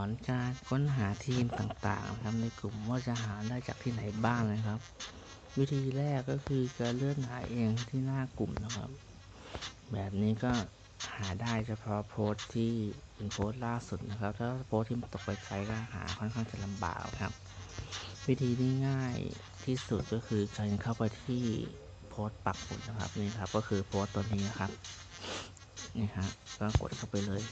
อนการค้นหาทีมต่างๆนะครับในกลุ่มว่าจะหาได้จากที่ไหนบ้างนะครับ วิธีแรกก็คือการเลื่อนหาเองที่หน้ากลุ่มนะครับ แบบนี้ก็หาได้เฉพาะโพสต์ที่เป็นโพสต์ล่าสุดนะครับ ถ้าโพสต์ที่ตกไปไกลก็หาค่อนข้างจะลำบากครับ วิธีที่ง่ายที่สุดก็คือการเข้าไปที่โพสต์ปักหมุดนะครับนี่ครับก็คือโพสต์ตัวนี้นะครับนี่ฮะก็กดเข้าไปเลย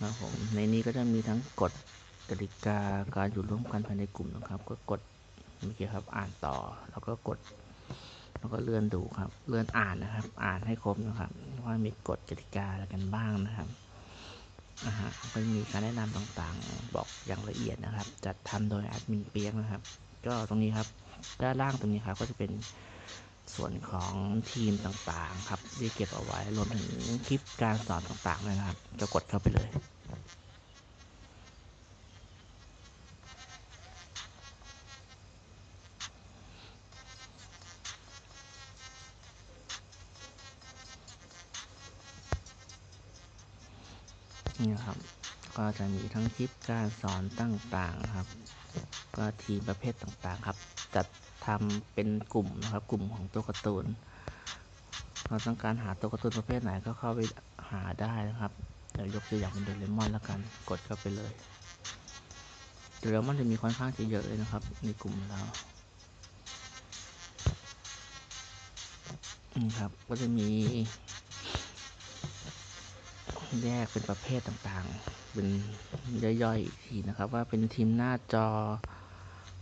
ครับผมในนี้ก็จะมีทั้งกฎกติกาการอยู่ร่วมกันภายในกลุ่มนะครับ ก็กดเมื่อกี้ครับอ่านต่อ แล้วก็กด แล้วก็เลื่อนดูครับ เลื่อนอ่านนะครับ อ่านให้ครบนะครับ ว่ามีกฎกติกาอะไรกันบ้างนะครับอ่าฮะก็มีการแนะนำต่างๆ บอกอย่างละเอียดนะครับ จัดทำโดยแอดมินเปียกนะครับ ก็ตรงนี้ครับ ด้านล่างตรงนี้ครับก็จะเป็นส่วนของทีมต่างๆ ครับที่เก็บเอาไว้รวมถึงคลิปการสอนต่างๆเลยนะครับก็กดเข้าไปเลย นี่นะครับ ก็จะมีทั้งคลิปการสอนต่างๆครับ ก็ทีมประเภทต่างๆครับจัดทำเป็นกลุ่มนะครับ กลุ่มของตัวการ์ตูน เราต้องการหาตัวการ์ตูนประเภทไหนก็เข้าไปหาได้นะครับเดี๋ยวยกตัวอย่างเป็นโดเรมอนแล้วกัน กดเข้าไปเลยโดเรมอนจะมีค่อนข้างจะเยอะเลยนะครับ ในกลุ่มเรานี่ครับ ก็จะมี แยกเป็นประเภทต่างๆ เป็นย่อยๆอีกทีนะครับ ว่าเป็นทีมหน้าจอ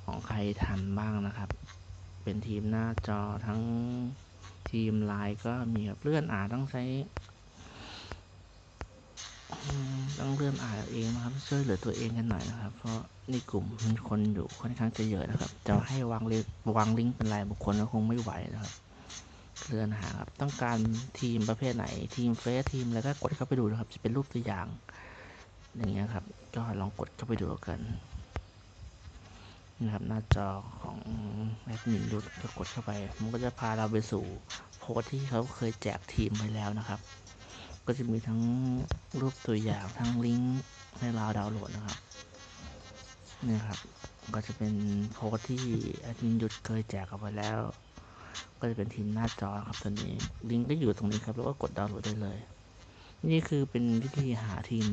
ของใครทำบ้างนะครับ เป็นทีมหน้าจอทั้งทีมไลน์ก็มีครับเลื่อนอ่านต้องใช้ต้องเลื่อนอ่านเองนะครับ ช่วยเหลือตัวเองกันหน่อยนะครับ เพราะในกลุ่มมีคนอยู่ค่อนข้างจะเยอะนะครับ จะให้วางเลวางลิงก์เป็นรายบุคคลก็คงไม่ไหวนะครับ เลื่อนหาครับ ต้องการทีมประเภทไหน ทีมเฟสทีมอะไรก็กดเข้าไปดูนะครับ จะเป็นรูปตัวอย่าง อย่างเงี้ยครับ ก็ลองกดเข้าไปดูกันนะครับหน้าจอของแอดมินยุทธก็กดเข้าไป มันก็จะพาเราไปสู่โพสที่เขาเคยแจกทีมไปแล้วนะครับ ก็จะมีทั้งรูปตัวอย่างทั้งลิงก์ให้เราดาวน์โหลดนะครับนี่ครับ ก็จะเป็นโพสที่แอดมินยุทธเคยแจกเอาไว้แล้ว ก็จะเป็นทีมหน้าจอครับตัวนี้ลิงก์ก็อยู่ตรงนี้ครับ แล้วก็กดดาวน์โหลดได้เลย นี่คือเป็นวิธีหาทีม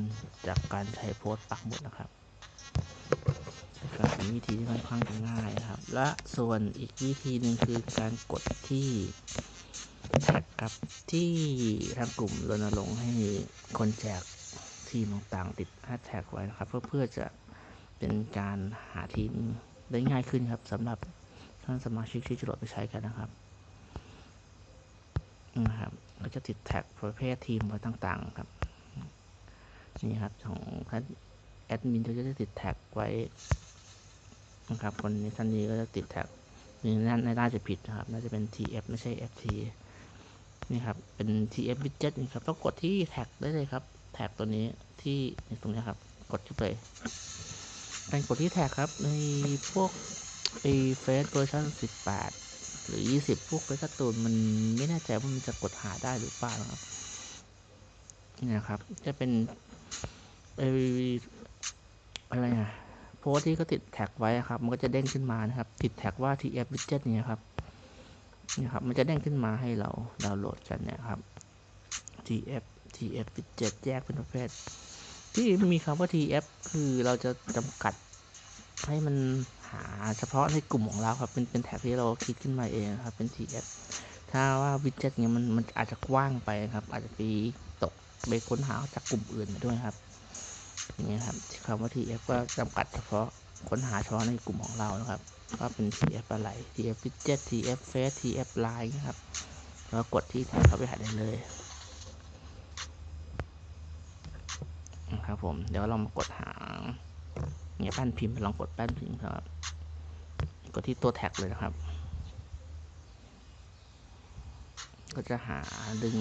จากการใช้โพสต์ปักหมุดนะครับก็เป็นวิธีที่ค่อนข้างจะง่ายนะครับ และส่วนอีกวิธีหนึ่งคือการกดที่แท็กครับที่ทางกลุ่มรณรงค์ให้คนแจกทีมต่างๆ ติดแฮชแท็กไว้นะครับ เพื่อเพื่อจะเป็นการหาทีมได้ง่ายขึ้นครับสำหรับท่านสมาชิกที่จะโหลดไปใช้กันนะครับ นะครับก็จะติดแท็กประเภททีมไว้ต่างๆครับ นี่ครับของท่านแอดมินก็จะติดแท็กไว้นะครับคนนี้ท่านนี้ก็จะติดแท็กนี่น่าน่าจะผิดนะครับ น่าจะเป็น TF ไม่ใช่ FT นี่ครับ เป็น TF widget นี่ครับต้องกดที่แท็กได้เลยครับ แท็กตัวนี้ที่ตรงนี้ครับ กดเข้าไปการกดที่แท็กครับในพวกไอเฟซเวอร์ชัน18 หรือ 20 พวกเฟซการ์ตูนมันไม่แน่ใจว่ามันจะกดหาได้หรือเปล่านะครับนี่นะครับ จะเป็นไออะไรอะโพสต์ที่เขาติดแท็กไว้ครับ มันก็จะเด้งขึ้นมานะครับ ติดแท็กว่า TF widget เนี่ยครับนี่ครับ มันจะเด้งขึ้นมาให้เราดาวน์โหลดกันเนี่ยครับ TF TF widget แยกเป็นประเภท ที่มีคำว่า TF คือเราจะจำกัดให้มัน หาเฉพาะในกลุ่มของเราครับ เป็นเป็นแท็กที่เราคิดขึ้นมาเองครับ เป็น TF ถ้าว่าวิดเจ็ตเนี้ยมันมันอาจจะกว้างไปครับ อาจจะไปตกไปค้นหาจากกลุ่มอื่นมาด้วยครับอย่างเงี้ยครับคำว่า TF ก็จำกัดเฉพาะค้นหาเฉพาะในกลุ่มของเรานะครับว่าเป็น TF อะไร TF widget TF face TF line นะครับแล้วกดที่แท็กเข้าไปหาได้เลยนะครับผม เดี๋ยวเรามากดหา เนี่ยแป้นพิมพ์ลองกดแป้นพิมพ์ครับ กดที่ตัวแท็กเลยนะครับ ก็จะหาดึง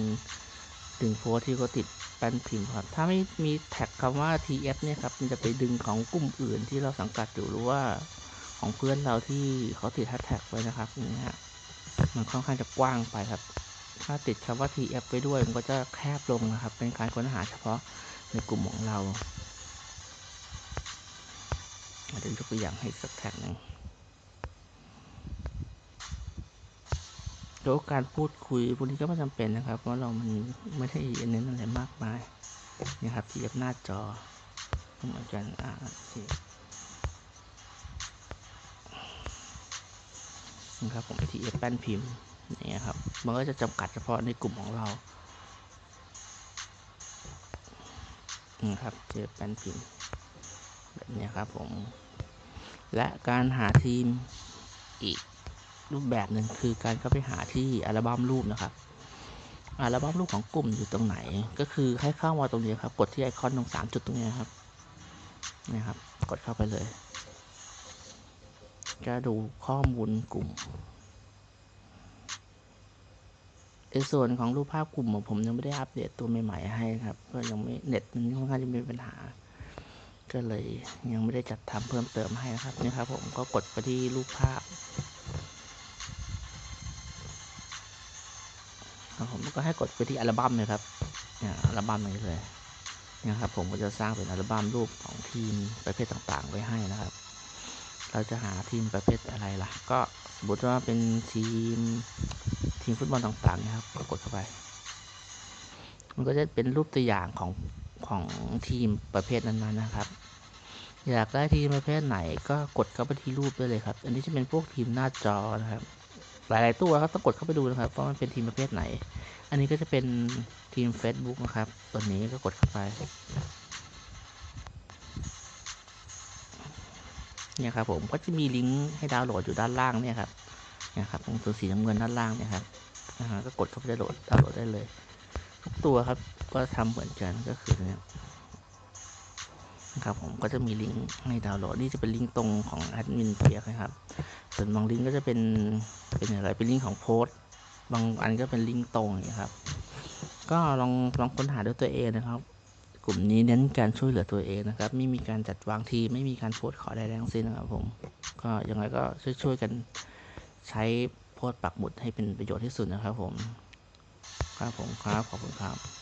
ดึงโพสที่เขาติดแป้นพิมพ์ครับ ถ้าไม่มีแท็กคำว่า TF เนี่ยครับ มันจะไปดึงของกลุ่มอื่นที่เราสังกัดอยู่หรือว่าของเพื่อนเราที่เขาติดแฮชแท็กไว้นะครับอย่างนี้ฮะมันค่อนข้างจะกว้างไปครับ ถ้าติดคำว่า TF ไปด้วย มันก็จะแคบลงนะครับ เป็นการค้นหาเฉพาะในกลุ่มของเรา อาจจะยกตัวอย่างให้สักแท็กหนึ่งแล้วการพูดคุยพวกนี้ก็ไม่จำเป็นนะครับ เพราะเรามันไม่ได้เน้นอะไรมากมายนะครับที่หน้าจอก็เหมือนกันอ่าที่นะครับผมที่แป้นพิมพ์นี่ครับ มันก็จะจำกัดเฉพาะในกลุ่มของเรานะครับเจอแป้นพิมพ์แบบนี้ครับผม และการหาทีมอีกรูปแบบหนึ่งคือการเข้าไปหาที่อัลบั้มรูปนะครับ อัลบั้มรูปของกลุ่มอยู่ตรงไหน ก็คือให้เข้ามาตรงนี้ครับ กดที่ไอคอนตรงสามจุดตรงนี้ครับนี่ครับ กดเข้าไปเลย จะดูข้อมูลกลุ่มในส่วนของรูปภาพกลุ่มผมยังไม่ได้อัปเดตตัวใหม่ๆให้ครับ ก็ยังไม่เน็ตมันค่อนข้างจะมีปัญหา ก็เลยยังไม่ได้จัดทำเพิ่มเติมให้นะครับนี่ครับผมก็กดไปที่รูปภาพครับผมก็ให้กดไปที่อัลบั้มเลยครับเนี่ยอัลบั้มนี้เลยนะครับผมก็จะสร้างเป็นอัลบั้มรูปของทีมประเภทต่างๆ ไว้ให้นะครับ เราจะหาทีมประเภทอะไรล่ะ ก็สมมติว่าเป็นทีมทีมฟุตบอลต่างๆนะครับก็กดเข้าไป มันก็จะเป็นรูปตัวอย่างของของทีมประเภทนั้นๆนะครับ อยากได้ทีมประเภทไหนก็กดเข้าไปที่รูปได้เลยครับ อันนี้จะเป็นพวกทีมหน้าจอนะครับ หลายๆตัวครับต้องกดเข้าไปดูนะครับว่ามันเป็นทีมประเภทไหน อันนี้ก็จะเป็นทีม Facebook นะครับ ตัวนี้ก็กดเข้าไปเนี่ยครับผมก็จะมีลิงก์ให้ดาวน์โหลดอยู่ด้านล่างเนี่ยครับเนี่ยครับตรงตัวสีน้ำเงินด้านล่างเนี่ยครับก็กดเข้าไปได้โหลดดาวน์โหลดได้เลย ทุกตัวครับก็ทำเหมือนกันก็คือเนี่ย ครับผมก็จะมีลิงก์ให้ดาวน์โหลดนี่จะเป็นลิงก์ตรงของแอดมินเปียกนะครับส่วนบางลิงก์ก็จะเป็นเป็นอะไรเป็นลิงก์ของโพสต์บางอันก็เป็นลิงก์ตรงอย่างนี้ครับ ก็ลองลองค้นหาด้วยตัวเองนะครับ กลุ่มนี้เน้นการช่วยเหลือตัวเองนะครับ ไม่มีการจัดวางทีมไม่มีการโพสต์ขอใดๆทั้งสิ้นนะครับผมก็ยังไงก็ช่วยๆกันใช้โพสต์ปักหมุดให้เป็นประโยชน์ที่สุดนะครับผมครับผมครับขอบคุณครับ